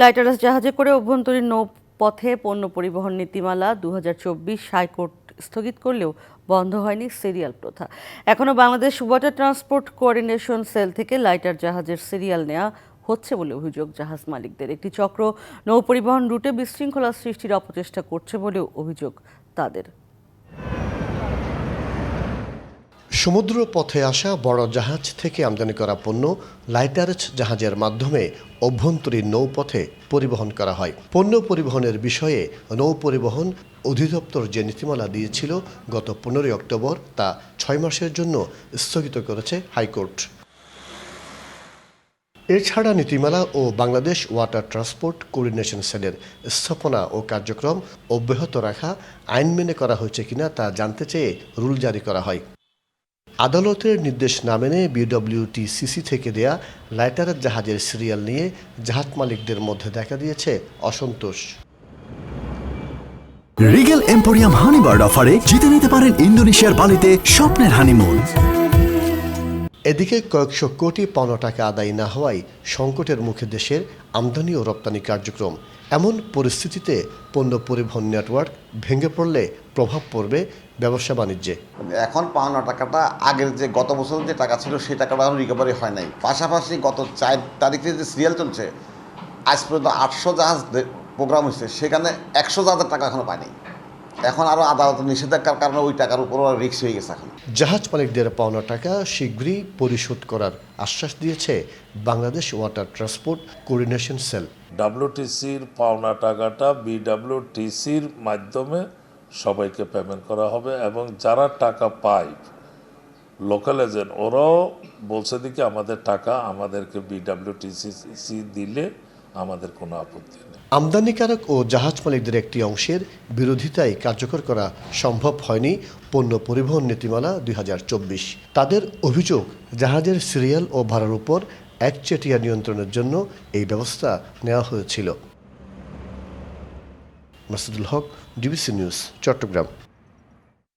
লাইটারাস জাহাজে করে অভ্যন্তরীণ নৌপথে পণ্য পরিবহন নীতিমালা দু হাজার চব্বিশ হাইকোর্ট স্থগিত করলেও বন্ধ হয়নি সিরিয়াল প্রথা। এখনও Bangladesh water transport coordination cell থেকে লাইটার জাহাজের সিরিয়াল নেওয়া হচ্ছে বলে অভিযোগ জাহাজ মালিকদের। একটি চক্র নৌ পরিবহন রুটে বিশৃঙ্খলা সৃষ্টির অপচেষ্টা করছে বলেও অভিযোগ তাদের। সমুদ্র পথে আসা বড় জাহাজ থেকে আমদানি করা পণ্য লাইটার্স জাহাজের মাধ্যমে অভ্যন্তরীণ নৌপথে পরিবহন করা হয়। পণ্য পরিবহনের বিষয়ে নৌ পরিবহন অধিদপ্তর যে নীতিমালা দিয়েছিল গত পনেরোই অক্টোবর তা ছয় মাসের জন্য স্থগিত করেছে হাইকোর্ট। এছাড়া নীতিমালা ও বাংলাদেশ ওয়াটার ট্রান্সপোর্ট কোঅর্ডিনেশন সেলের স্থাপনা ও কার্যক্রম অব্যাহত রাখা আইন মেনে করা হয়েছে কিনা তা জানতে চেয়ে রুল জারি করা হয়। আদালতের নির্দেশ না মেনে বিডব্লিউটিসিসি থেকে দেয়া লাইটারের জাহাজের সিরিয়াল নিয়ে জাহাজ মালিকদের মধ্যে দেখা দিয়েছে অসন্তোষ। রিগেল এম্পোরিয়াম হানিবার্ড অফারে জিতে নিতে পারেন ইন্দোনেশিয়ার বালিতে স্বপ্নের হানিমুন। এদিকে কয়েকশো কোটি পাওনা টাকা আদায় না হওয়ায় সংকটের মুখে দেশের আমদানি ও রপ্তানি কার্যক্রম। এমন পরিস্থিতিতে পণ্য পরিবহন নেটওয়ার্ক ভেঙে পড়লে প্রভাব পড়বে ব্যবসা বাণিজ্যে। এখন পাওনা টাকাটা আগের যে গত বছর যে টাকা ছিল সেই টাকাটা এখন রিকভারি হয় নাই। পাশাপাশি গত চার তারিখে যে সিরিয়াল চলছে, আজ পর্যন্ত আটশো জাহাজ প্রোগ্রাম হয়েছে, সেখানে একশো জাহাজের টাকা এখনও পায়নি। এখন আরও আদালত নিষেধাজ্ঞার কারণে ওই টাকার উপর রিক্স হয়ে গেছে এখন। জাহাজ মালিকদের পাওনা টাকা শীঘ্রই পরিশোধ করার আশ্বাস দিয়েছে Bangladesh water transport coordination cell. ডাব্লিউটিসির পাওনা টাকাটা বিডাব্লিউটিসির মাধ্যমে সবাইকে পেমেন্ট করা হবে এবং যারা টাকা পায় লোকাল এজেন্ট ওরাও বলছে দিকে আমাদের টাকা আমাদেরকে বিডাব্লিউটিসি দিলে আমাদের কোনো আপত্তি নেই। আমদানিকারক ও জাহাজ মালিকদের একটি অংশের বিরোধিতায় কার্যকর করা সম্ভব হয়নি পণ্য পরিবহন নীতিমালা দুই হাজার চব্বিশ। তাদের অভিযোগ, জাহাজের সিরিয়াল ও ভাড়ার উপর একচেটিয়া নিয়ন্ত্রণের জন্য এই ব্যবস্থা নেওয়া হয়েছিল। Masudul Haque, DBC news, Chattogram.